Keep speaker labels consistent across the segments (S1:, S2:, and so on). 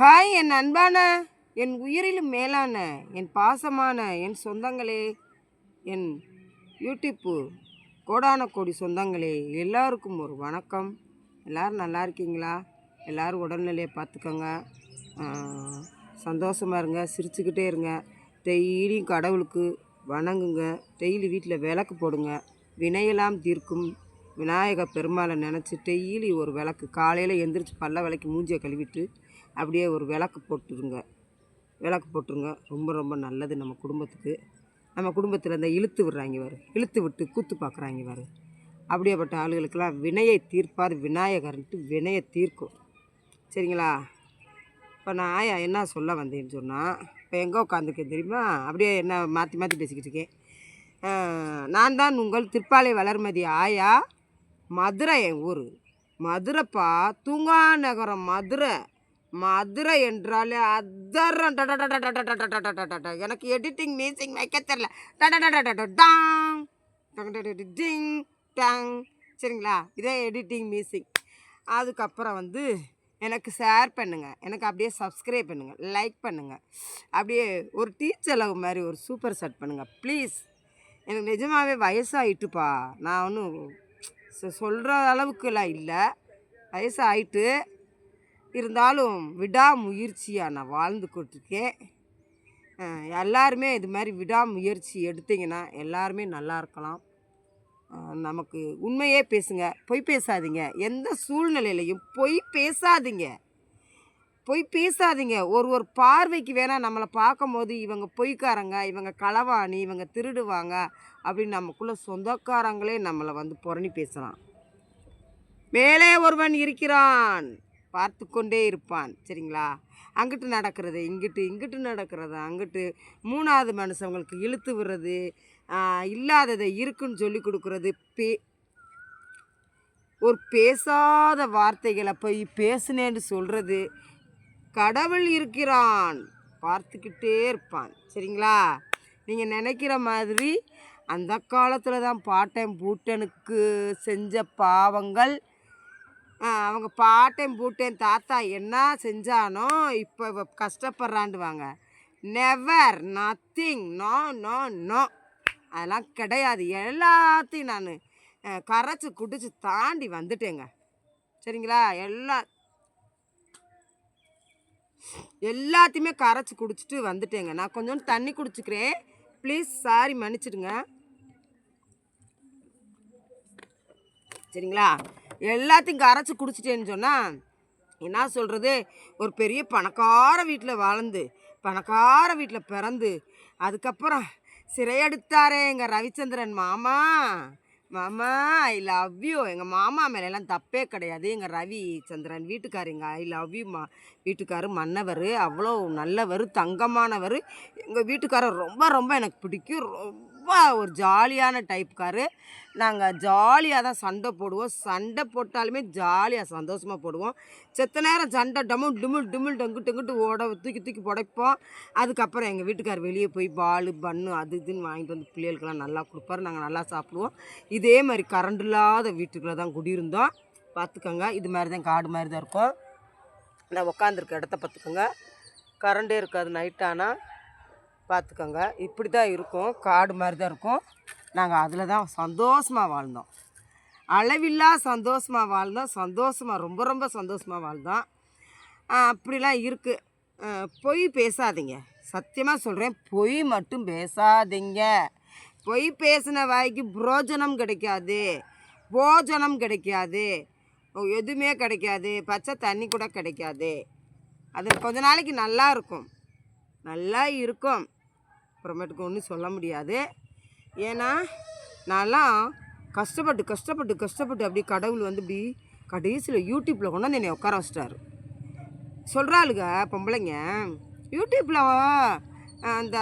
S1: Hi என் அன்பான என் உயிரிலும் மேலான என் பாசமான என் சொந்தங்களே என் யூடியூப்பு கோடான கோடி சொந்தங்களே எல்லாருக்கும் ஒரு வணக்கம். எல்லோரும் நல்லா இருக்கீங்களா? எல்லோரும் உடல்நிலையை பார்த்துக்கோங்க. சந்தோஷமாக இருங்க சிரிச்சுக்கிட்டே இருங்க. டெய்லியும் கடவுளுக்கு வணங்குங்க. டெய்லி வீட்டில் விளக்கு போடுங்க. வினையெல்லாம் தீர்க்கும். விநாயகர் பெருமாளை நினச்சி டெய்லி ஒரு விளக்கு. காலையில் எந்திரிச்சு பல்ல விளக்கி மூஞ்சியை கழுவிட்டு அப்படியே ஒரு விளக்கு போட்டுருங்க. விளக்கு போட்டுருங்க. ரொம்ப ரொம்ப நல்லது நம்ம குடும்பத்துக்கு. நம்ம குடும்பத்தில் இந்த இழுத்து விடுறாங்க வாரு இழுத்து விட்டு கூத்து பார்க்குறாங்க வாரு அப்படியேப்பட்ட ஆளுகளுக்கெல்லாம் வினையை தீர்ப்பார் விநாயகர்ன்ட்டு வினையை தீர்க்கும். சரிங்களா? இப்போ நான் ஆயா என்ன சொல்ல வந்தேன்னு சொன்னால் இப்போ எங்கே உட்காந்துருக்கேன் தெரியுமா? அப்படியே என்ன மாற்றி மாற்றி பேசிக்கிட்டு இருக்கேன். நான் தான் உங்கள் திருப்பாலை வளர்மதி ஆயா. மதுரை என் ஊர். மதுரைப்பா தூங்கா நகரம் மதுரை. மதுரை என்றாலே அதரம் எனக்கு எடிட்டிங் மியூசிக் வைக்க தெரில டாங் டிங் டாங் சரிங்களா இதான் எடிட்டிங் மியூசிக் அதுக்கப்புறம் வந்து எனக்கு ஷேர் பண்ணுங்கள் எனக்கு அப்படியே சப்ஸ்கிரைப் பண்ணுங்கள் லைக் பண்ணுங்கள் அப்படியே ஒரு டீச்சர் லவ் மாதிரி ஒரு சூப்பர் செட் பண்ணுங்கள் ப்ளீஸ் எனக்கு நிஜமாகவே வயசாகிட்டுப்பா நான் ஒன்றும் சொல்கிற அளவுக்குலாம் இல்லை வயசாகிட்டு இருந்தாலும் விடாமுயற்சியாக நான் வாழ்ந்து கொண்டிருக்கேன். எல்லாருமே இது மாதிரி விடாமுயற்சி எடுத்தீங்கன்னா எல்லாருமே நல்லா இருக்கலாம். நமக்கு உண்மையே பேசுங்க பொய் பேசாதீங்க. எந்த சூழ்நிலையிலையும் பொய் பேசாதீங்க. பொய் பேசாதீங்க. ஒரு ஒரு பார்வைக்கு வேணால் நம்மளை பார்க்கும்போது இவங்க பொய்க்காரங்க இவங்க களவாணி இவங்க திருடுவாங்க அப்படின்னு நமக்குள்ளே சொந்தக்காரங்களே நம்மளை வந்து புரணி பேசலாம். மேலே ஒருவன் இருக்கிறான். பார்த்து கொண்டே இருப்பான் சரிங்களா? அங்கிட்டு நடக்கிறது இங்கிட்டு இங்கிட்டு நடக்கிறது அங்கிட்டு மூணாவது மனுஷங்களுக்கு இழுத்து விடுறது இல்லாததை இருக்குன்னு சொல்லி கொடுக்குறது பே ஒரு பேசாத வார்த்தைகளை போய் பேசுனேன்னு சொல்கிறது கடவுள் இருக்கிறான் பார்த்துக்கிட்டே இருப்பான் சரிங்களா? நீங்கள் நினைக்கிற மாதிரி அந்த காலத்தில் தான் பாட்டன் பூட்டனுக்கு செஞ்ச பாவங்கள் அவங்க பாட்டேன் பூட்டேன் தாத்தா என்ன செஞ்சானோ இப்போ கஷ்டப்படுறாண்டுவாங்க never nothing no no no அதெல்லாம் கிடையாது. எல்லாத்தையும் நான் கரைச்சி குடிச்சு தாண்டி வந்துட்டேங்க. சரிங்களா? எல்லா எல்லாத்தையுமே கரைச்சி குடிச்சிட்டு வந்துட்டேங்க. நான் கொஞ்சோண்டு தண்ணி குடிச்சிக்கிறேன். ப்ளீஸ் சாரி மன்னிச்சிடுங்க. சரிங்களா? எல்லாத்தையும் கரைச்சி குடிச்சிட்டேன்னு சொன்னால் என்ன சொல்கிறது ஒரு பெரிய பணக்கார வீட்டில் வளர்ந்து பணக்கார வீட்டில் பிறந்து அதுக்கப்புறம் சிறையெடுத்தாரே எங்கள் ரவிச்சந்திரன் மாமா. மாமா ஐ லவ் யூ எங்கள் மாமா மேலெல்லாம் தப்பே கிடையாது. எங்கள் ரவி சந்திரன் வீட்டுக்காரங்க ஐ லவ் யூ மா. வீட்டுக்காரு மன்னவர் அவ்வளோ நல்லவர் தங்கமானவர். எங்கள் வீட்டுக்காரர் ரொம்ப ரொம்ப எனக்கு பிடிக்கும். ரொம்ப ரொம்ப ஒரு ஜாலியான டைப்காரு நாங்கள் ஜாலியாக தான் சண்டை போடுவோம். சண்டை போட்டாலுமே ஜாலியாக சந்தோஷமாக போடுவோம். செத்த நேரம் சண்டை டமுல் டுமுல் டுமுல் டங்கு டங்குட்டு ஓட தூக்கி தூக்கி புடைப்போம். அதுக்கப்புறம் எங்கள் வீட்டுக்கார் வெளியே போய் பால் பன்னு அது இதுன்னு வாங்கிட்டு வந்து பிள்ளைகளுக்கெல்லாம் நல்லா கொடுப்பாரு. நாங்கள் நல்லா சாப்பிடுவோம். இதே மாதிரி கரண்ட் இல்லாத வீட்டுக்குள்ளே தான் குடியிருந்தோம். பார்த்துக்கோங்க. இது மாதிரி தான் காடு மாதிரி தான் இருக்கும். நான் உட்காந்துருக்க இடத்த பார்த்துக்கோங்க. கரண்டே இருக்காது நைட் ஆனால் பார்த்துக்கோங்க இப்படி தான் இருக்கும். காடு மாதிரி தான் இருக்கும். நாங்கள் அதில் தான் சந்தோஷமாக வாழ்ந்தோம். அளவில்லா சந்தோஷமாக வாழ்ந்தோம். சந்தோஷமாக ரொம்ப ரொம்ப சந்தோஷமாக வாழ்ந்தோம். அப்படிலாம் இருக்குது பொய் பேசாதீங்க. சத்தியமாக சொல்கிறேன் பொய் மட்டும் பேசாதீங்க. பொய் பேசின வாய்க்கு புரோஜனம் கிடைக்காது. போஜனம் கிடைக்காது. எதுவுமே கிடைக்காது. பச்சை தண்ணி கூட கிடைக்காது. அது கொஞ்ச நாளைக்கு நல்லா இருக்கும். நல்லா இருக்கும். அப்புறமேட்டுக்கு ஒன்றும் சொல்ல முடியாது. ஏன்னா நான்லாம் கஷ்டப்பட்டு கஷ்டப்பட்டு கஷ்டப்பட்டு அப்படி கடவுள் வந்து இப்படி கடைசியில் யூடியூப்பில் கொண்டு வந்து என்னை உட்கார வச்சிட்டாரு. சொல்கிறாளுங்க பொம்பளைங்க யூடியூப்பில் அந்த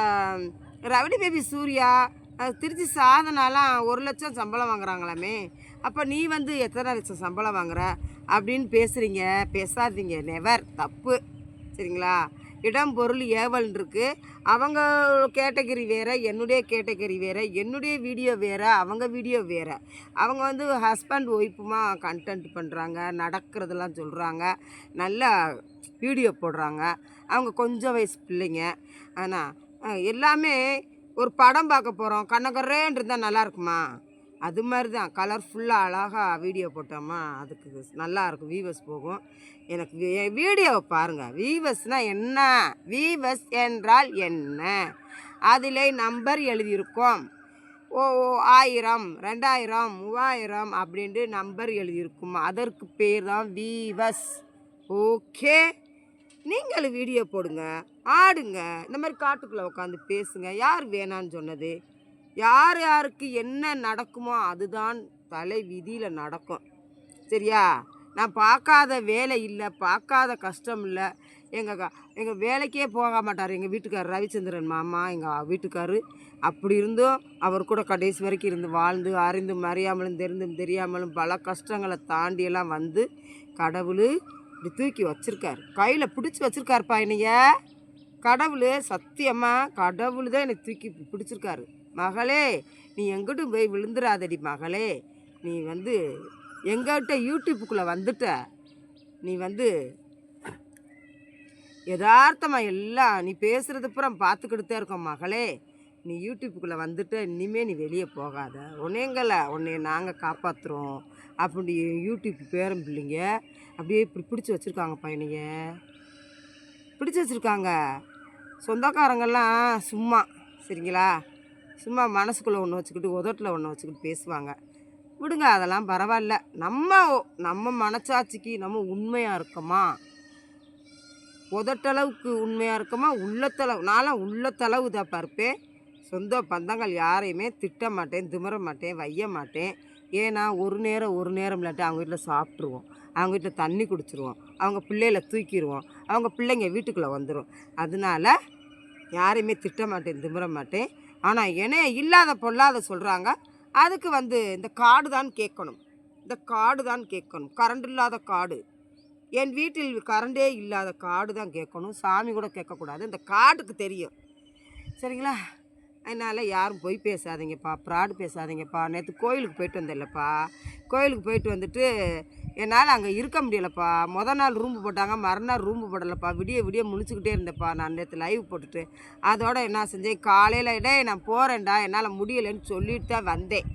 S1: ரவடி பேபி சூர்யா திருச்சி சாதனாலாம் ஒரு லட்சம் சம்பளம் வாங்குறாங்களாமே. அப்போ நீ வந்து எத்தனை லட்சம் சம்பளம் வாங்குற? அப்படின்னு பேசுகிறீங்க பேசாதீங்க நெவர் தப்பு. சரிங்களா? இடம் பொருள் ஏவல் இருக்கு. அவங்க கேட்டகரி வேற என்னுடைய கேட்டகரி வேற என்னுடைய வீடியோ வேற அவங்க வீடியோ வேற. அவங்க வந்து ஹஸ்பண்ட் ஒய்ஃபுமா கண்டென்ட் பண்ணுறாங்க நடக்கிறதெல்லாம் சொல்கிறாங்க நல்லா வீடியோ போடுறாங்க. அவங்க கொஞ்சம் வயசு பிள்ளைங்க. ஆனால் எல்லாமே ஒரு படம் பார்க்க போகிறோம் கண்ணகரேன்னு இருந்தால் நல்லா இருக்குமா? அது மாதிரி தான் கலர்ஃபுல்லாக அழகாக வீடியோ போட்டோமா அதுக்கு நல்லாயிருக்கும் வீவஸ் போகும். எனக்கு வீடியோவை பாருங்கள் வீவஸ்னால் என்ன? வீவஸ் என்றால் என்ன? அதில் நம்பர் எழுதியிருக்கோம். ஓ ஓ ஆயிரம் ரெண்டாயிரம் மூவாயிரம் அப்படின்ட்டு நம்பர் எழுதியிருக்குமா. அதற்கு பேர் தான் வீவஸ் ஓகே நீங்களும் வீடியோ போடுங்க ஆடுங்க. இந்த மாதிரி காட்டுக்குள்ளே உட்காந்து பேசுங்க. யார் வேணான்னு சொன்னது? யார் யாருக்கு என்ன நடக்குமோ அதுதான் தலை விதியில் நடக்கும். சரியா? நான் பார்க்காத வேலை இல்லை பார்க்காத கஷ்டம் இல்லை. எங்கள் எங்கள் வேலைக்கே போக மாட்டார் எங்கள் வீட்டுக்காரர் ரவிச்சந்திரன் மாமா எங்கள் வீட்டுக்கார். அப்படி இருந்தும் அவர் கூட கடைசி வரைக்கும் இருந்து வாழ்ந்து அறிந்தும் மறியாமலும் தெரிந்தும் தெரியாமலும் பல கஷ்டங்களை தாண்டியெல்லாம் வந்து கடவுள் இப்படி தூக்கி வச்சுருக்கார். கையில் பிடிச்சி வச்சுருக்காருப்பா என்னைய. கடவுள் சத்தியமாக கடவுள் தான் என்னை தூக்கி பிடிச்சிருக்காரு. மகளே நீ எங்கிட்டும் போய் விழுந்துடாதடி மகளே. நீ வந்து எங்கிட்ட யூடியூப்புக்குள்ளே வந்துட்ட. நீ வந்து யதார்த்தமாக எல்லாம் நீ பேசுகிறது அப்புறம் பார்த்துக்கிட்டு இருக்கோம் மகளே. நீ யூடியூப்புக்குள்ளே வந்துட்டு இனிமேல் நீ வெளியே போகாத. உன்னைங்களை உன்னைய நாங்கள் காப்பாற்றுறோம் அப்படி யூடியூப் பேரம் பிள்ளைங்க அப்படியே இப்படி பிடிச்சி வச்சுருக்காங்க பையனைய பிடிச்சி வச்சுருக்காங்க. சொந்தக்காரங்கெல்லாம் சும்மா. சரிங்களா? சும்மா மனசுக்குள்ளே ஒன்று வச்சுக்கிட்டு உதட்டில் ஒன்று வச்சுக்கிட்டு பேசுவாங்க. விடுங்க அதெல்லாம் பரவாயில்ல. நம்ம நம்ம மனச்சாட்சிக்கு நம்ம உண்மையாக இருக்கோமா? உதட்டளவுக்கு உண்மையாக இருக்கோமா? உள்ளத்தளவு நான்லாம் உள்ளத்தளவு தான் பார்ப்பேன். சொந்த பந்தங்கள் யாரையுமே திட்ட மாட்டேன் திமிர மாட்டேன் வைய மாட்டேன். ஏன்னா ஒரு நேரம் ஒரு நேரம் இல்லாட்டி அவங்க வீட்டில் சாப்பிட்ருவோம் அவங்க வீட்டில் தண்ணி குடிச்சிருவோம். அவங்க பிள்ளைகளை தூக்கிடுவோம் அவங்க பிள்ளைங்க வீட்டுக்குள்ளே வந்துடும் அதனால யாரையுமே திட்ட மாட்டேன் திமிர மாட்டேன். ஆனால் என்னைய இல்லாத பொல்லாத சொல்கிறாங்க அதுக்கு வந்து இந்த காடு தான் கேட்கணும். இந்த காடு தான் கேட்கணும். கரண்ட் இல்லாத காடு. என் வீட்டில் கரண்டே இல்லாத காடு தான் கேட்கணும். சாமி கூட கேட்கக்கூடாது. இந்த காட்டுக்கு தெரியும். சரிங்களா? அதனால் யாரும் போய் பேசாதீங்கப்பா ப்ராடு பேசாதீங்கப்பா. நேற்று கோயிலுக்கு போயிட்டு வந்தில்லப்பா கோயிலுக்கு போயிட்டு வந்துட்டு என்னால் அங்கே இருக்க முடியலப்பா. மொதல் நாள் ரூம்பு போட்டாங்க மறுநாள் ரூம்பு போடலப்பா. விடிய விடிய முழிச்சுக்கிட்டே இருந்தேன்ப்பா நான் நேற்று லைவ் போட்டுட்டு. அதோட என்ன செஞ்சேன் காலையில் டேய் நான் போகிறேன்டா என்னால் முடியலைன்னு சொல்லிட்டு தான் வந்தேன்.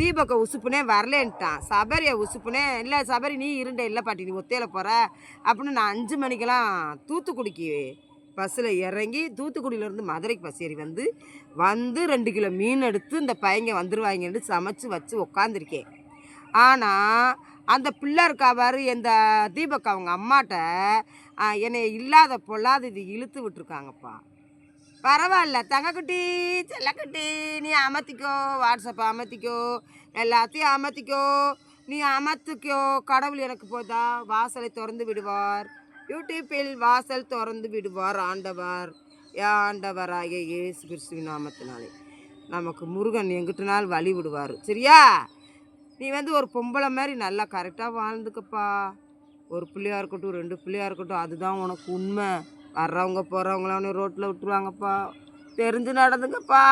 S1: தீபக்க உசுப்புனே வரலேன்ட்டான். சபரியை உசுப்புனே இல்லை சபரி நீ இருண்ட இல்லை பாட்டி நீ ஒத்தையில் போகிற அப்படின்னு நான் அஞ்சு மணிக்கெல்லாம் தூத்துக்குடிக்கு பஸ்ஸில் இறங்கி தூத்துக்குடியிலேருந்து மதுரைக்கு பஸ் ஏறி வந்து வந்து ரெண்டு கிலோ மீன் எடுத்து இந்த பையங்க வந்துருவாங்கன்னு சமைச்சு வச்சு உக்காந்துருக்கேன். ஆனால் அந்த பிள்ளை இருக்கா பாரு இந்த தீபக் அவங்க அம்மாட்ட என்னை இல்லாத பொல்லாத இது இழுத்து விட்டுருக்காங்கப்பா. பரவாயில்ல தங்கக்குட்டி செல்லக்குட்டி நீ அமர்த்திக்கோ வாட்ஸ்அப்பை அமர்த்திக்கோ எல்லாத்தையும் அமர்த்திக்கோ நீ அமர்த்திக்கோ கடவுள் எனக்கு போதா வாசலை திறந்து விடுவார். யூடியூப்பில் வாசல் திறந்து விடுவார் ஆண்டவர். ஆண்டவராகிய இயேசு கிறிஸ்துவ நாமத்தினாலே. நமக்கு முருகன் எங்கிட்டனால் வழி விடுவார். சரியா? நீ வந்து ஒரு பொம்பளை மாதிரி நல்லா கரெக்டாக வாழ்ந்துக்கப்பா. ஒரு பிள்ளையாக இருக்கட்டும் ரெண்டு பிள்ளையாக இருக்கட்டும் அதுதான் உனக்கு உண்மை. வர்றவங்க போகிறவங்கள உடனே ரோட்டில் விட்டுருவாங்கப்பா. தெரிஞ்சு நடந்துங்கப்பா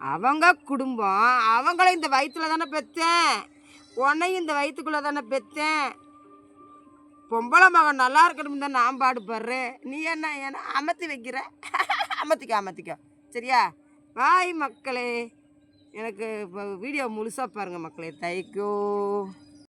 S1: அவங்க குடும்பம் அவங்கள இந்த வயிற்றுல தானே பெற்றேன் உன்னையும் இந்த வயிற்றுக்குள்ளே தானே பெற்றேன் பொம்பளை மகன் நல்லா இருக்கணும் தான் நான் பாடுபடுறேன். நீ என்ன ஏன்னா அமர்த்தி வைக்கிற? அமர்த்திக்க அமர்த்திக்க. சரியா? பாய் மக்களே. எனக்கு இப்போ வீடியோ முழுசாக பாருங்கள் மக்களே. தேங்க்யூ